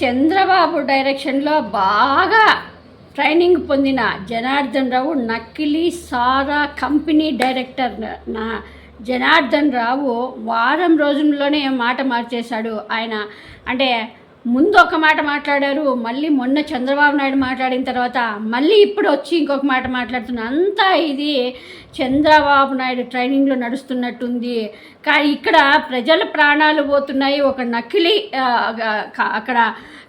చంద్రబాబు డైరెక్షన్లో బాగా ట్రైనింగ్ పొందిన జనార్దన్ రావు నకిలీ సారా కంపెనీ డైరెక్టర్. నా జనార్దన్ రావు వారం రోజుల్లోనే మాట మార్చేశాడు. ఆయన అంటే ముందు ఒక మాట మాట్లాడారు మళ్ళీ మొన్న చంద్రబాబు నాయుడు మాట్లాడిన తర్వాత మళ్ళీ ఇప్పుడు వచ్చి ఇంకొక మాట మాట్లాడుతున్నా. అంతా ఇది చంద్రబాబు నాయుడు ట్రైనింగ్లో నడుస్తున్నట్టుంది. కానీ ఇక్కడ ప్రజల ప్రాణాలు పోతున్నాయి. ఒక నకిలీ అక్కడ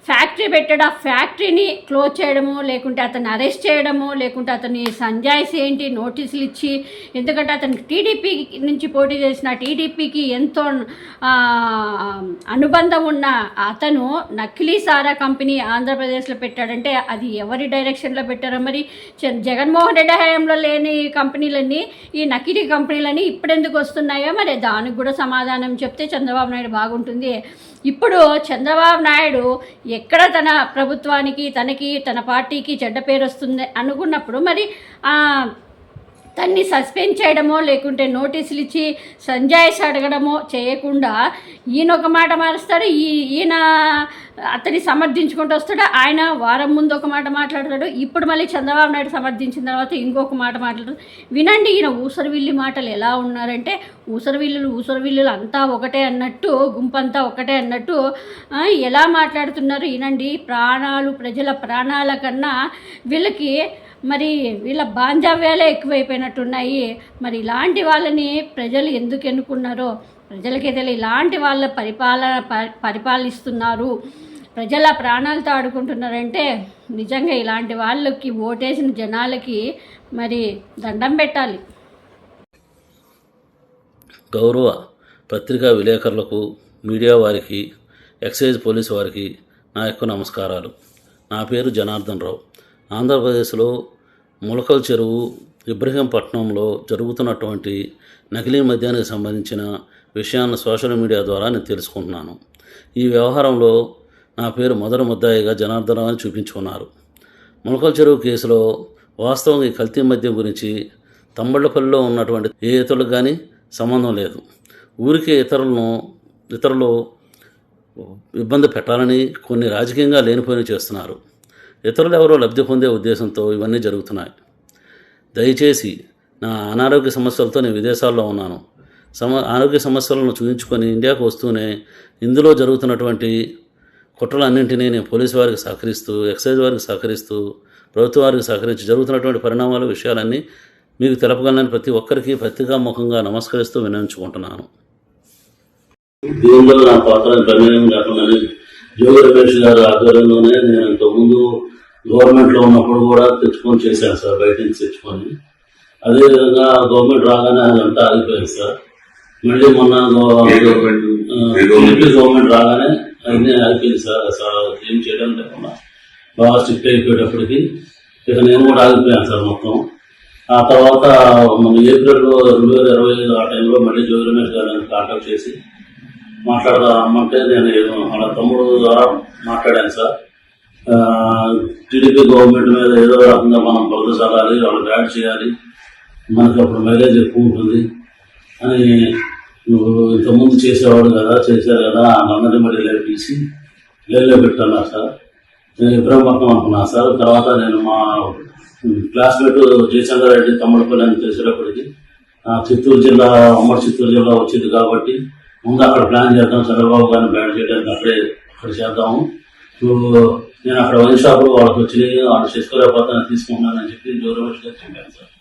ఫ్యాక్టరీ పెట్టాడు. ఆ ఫ్యాక్టరీని క్లోజ్ చేయడము లేకుంటే అతన్ని అరెస్ట్ చేయడము లేకుంటే అతని సంజాయిస్ ఏంటి నోటీసులు ఇచ్చి ఎందుకంటే అతను టీడీపీ నుంచి పోటీ చేసిన టీడీపీకి ఎంతో అనుబంధం ఉన్న అతను నకిలీ సారా కంపెనీ ఆంధ్రప్రదేశ్లో పెట్టాడంటే అది ఎవరి డైరెక్షన్లో పెట్టారో మరి జగన్మోహన్ రెడ్డి హయాంలో లేని కంపెనీలన్నీ ఈ నకిలీ కంపెనీలన్నీ ఇప్పుడెందుకు వస్తున్నాయో మరి దానికి కూడా సమాధానం చెప్తే చంద్రబాబు నాయుడు బాగుంటుంది. ఇప్పుడు చంద్రబాబు నాయుడు ఎక్కడ తన ప్రభుత్వానికి తనకి తన పార్టీకి చెడ్డ పేరు వస్తుంది అనుకున్నప్పుడు మరి తన్ని సస్పెండ్ చేయడమో లేకుంటే నోటీసులు ఇచ్చి సంజాయిస్ అడగడమో చేయకుండా ఈయన ఒక మాట మారుస్తాడు. ఈ ఈయన అతని సమర్థించుకుంటూ వస్తాడు? ఆయన వారం ముందు ఒక మాట మాట్లాడతాడు. ఇప్పుడు మళ్ళీ చంద్రబాబు నాయుడు సమర్థించిన తర్వాత ఇంకొక మాట మాట్లాడతాడు. వినండి ఈయన ఊసరవిల్లి మాటలు ఎలా ఉన్నారంటే ఊసరవిల్లులు ఊసరవిల్లులు అంతా ఒకటే అన్నట్టు గుంపంతా ఒకటే అన్నట్టు ఎలా మాట్లాడుతున్నారు? వినండి ప్రాణాలు ప్రజల ప్రాణాల కన్నా వీళ్ళకి మరి వీళ్ళ బాంధవ్యాలే ఎక్కువైపోయినట్టున్నాయి. మరి ఇలాంటి వాళ్ళని ప్రజలు ఎందుకు ఎన్నుకున్నారో ప్రజలకే ఇలాంటి వాళ్ళ పరిపాలన పరిపాలిస్తున్నారు. ప్రజల ప్రాణాలతో ఆడుకుంటున్నారంటే నిజంగా ఇలాంటి వాళ్ళకి ఓటేసిన జనాలకి మరి దండం పెట్టాలి. గౌరవ పత్రికా విలేకరులకు మీడియా వారికి ఎక్సైజ్ పోలీసు వారికి నా యొక్క నమస్కారాలు. నా పేరు జనార్దన్ రావు. ఆంధ్రప్రదేశ్లో ములకల్ చెరువు ఇబ్రహీంపట్నంలో జరుగుతున్నటువంటి నకిలీ మద్యానికి సంబంధించిన విషయాన్ని సోషల్ మీడియా ద్వారా నేను తెలుసుకుంటున్నాను. ఈ వ్యవహారంలో నా పేరు మొదటి ముద్దాయిగా జనార్దన్ అని చూపించుకున్నారు. ములకల్ చెరువు కేసులో వాస్తవంగా ఈ కల్తీ మద్యం గురించి తమ్మళ్ళపల్లిలో ఉన్నటువంటి ఏ ఇతరులకు కానీ సంబంధం లేదు. ఊరికే ఇతరులను ఇతరులు ఇబ్బంది పెట్టాలని కొన్ని రాజకీయంగా లేనిపోయిన చేస్తున్నారు. ఇతరులు ఎవరో లబ్ధి పొందే ఉద్దేశంతో ఇవన్నీ జరుగుతున్నాయి. దయచేసి నా అనారోగ్య సమస్యలతో నేను విదేశాల్లో ఉన్నాను. సమ ఆరోగ్య సమస్యలను చూపించుకొని ఇండియాకు వస్తూనే ఇందులో జరుగుతున్నటువంటి కుట్రలన్నింటినీ నేను పోలీసు వారికి సహకరిస్తూ ఎక్సైజ్ వారికి సహకరిస్తూ ప్రభుత్వ వారికి సహకరించి జరుగుతున్నటువంటి పరిణామాలు విషయాలన్నీ మీకు తెలపగలనని ప్రతి ఒక్కరికి పత్రికాముఖంగా నమస్కరిస్తూ వినియోగించుకుంటున్నాను దీనిలో నా పాత్ర ప్రమేయం లేకుండానే జోగి రమేష్ గారి ఆధ్వర్యంలోనే నేను ఇంతకుముందు గవర్నమెంట్లో ఉన్నప్పుడు కూడా తెచ్చుకొని చేశాను సార్ బయట నుంచి తెచ్చుకొని. అదేవిధంగా గవర్నమెంట్ రాగానే అదంతా ఆగిపోయింది సార్. మళ్ళీ మొన్న గవర్నమెంట్? రాగానే అన్నీ ఆగిపోయింది సార్ ఏం చేయడం లేకుండా బాగా స్ట్రిక్ట్ అయిపోయేటప్పటికి ఇక నేను కూడా ఆగిపోయాను సార్ మొత్తం. ఆ తర్వాత మన ఏప్రిల్ రెండు వేల ఇరవై ఐదు ఆ టైంలో మళ్ళీ జోగి రమేష్ గారిని కాంటాక్ట్ చేసి మాట్లాడదాం రమ్మంటే నేను ఏదో వాళ్ళ తమ్ముడు ద్వారా మాట్లాడాను సార్. టీడీపీ గవర్నమెంట్ మీద ఏదో రకంగా మనం బదులు చల్లాలి వాళ్ళకి యాడ్ చేయాలి మనకి అప్పుడు మైలేజ్ ఎక్కువ ఉంటుంది అని నువ్వు ఇంతకుముందు చేసేవాడు కదా చేశారు కదా అందరినీ మళ్ళీ లేపేసి లేలో పెట్టాను సార్? నేను ఇబ్రహ్మకం అనుకున్నా సార్. తర్వాత నేను మా క్లాస్మేట్ జయచంద్ర రెడ్డి తమ్ముడుపల్లి అని తెలిసేటప్పటికి చిత్తూరు జిల్లా ఉమ్మడి చిత్తూరు జిల్లా వచ్చింది కాబట్టి ముందు అక్కడ ప్లాన్ చేద్దాం చంద్రబాబు గారిని బ్యాన్ చేయడానికి అక్కడే అక్కడ చేద్దాము. నువ్వు నేను అక్కడ వైన్ షాప్లో వాళ్ళకి వచ్చి వాళ్ళు చేసుకోలేకపోతే తీసుకుంటున్నానని చెప్పి జోరమేష్ గారు చెప్పాను సార్.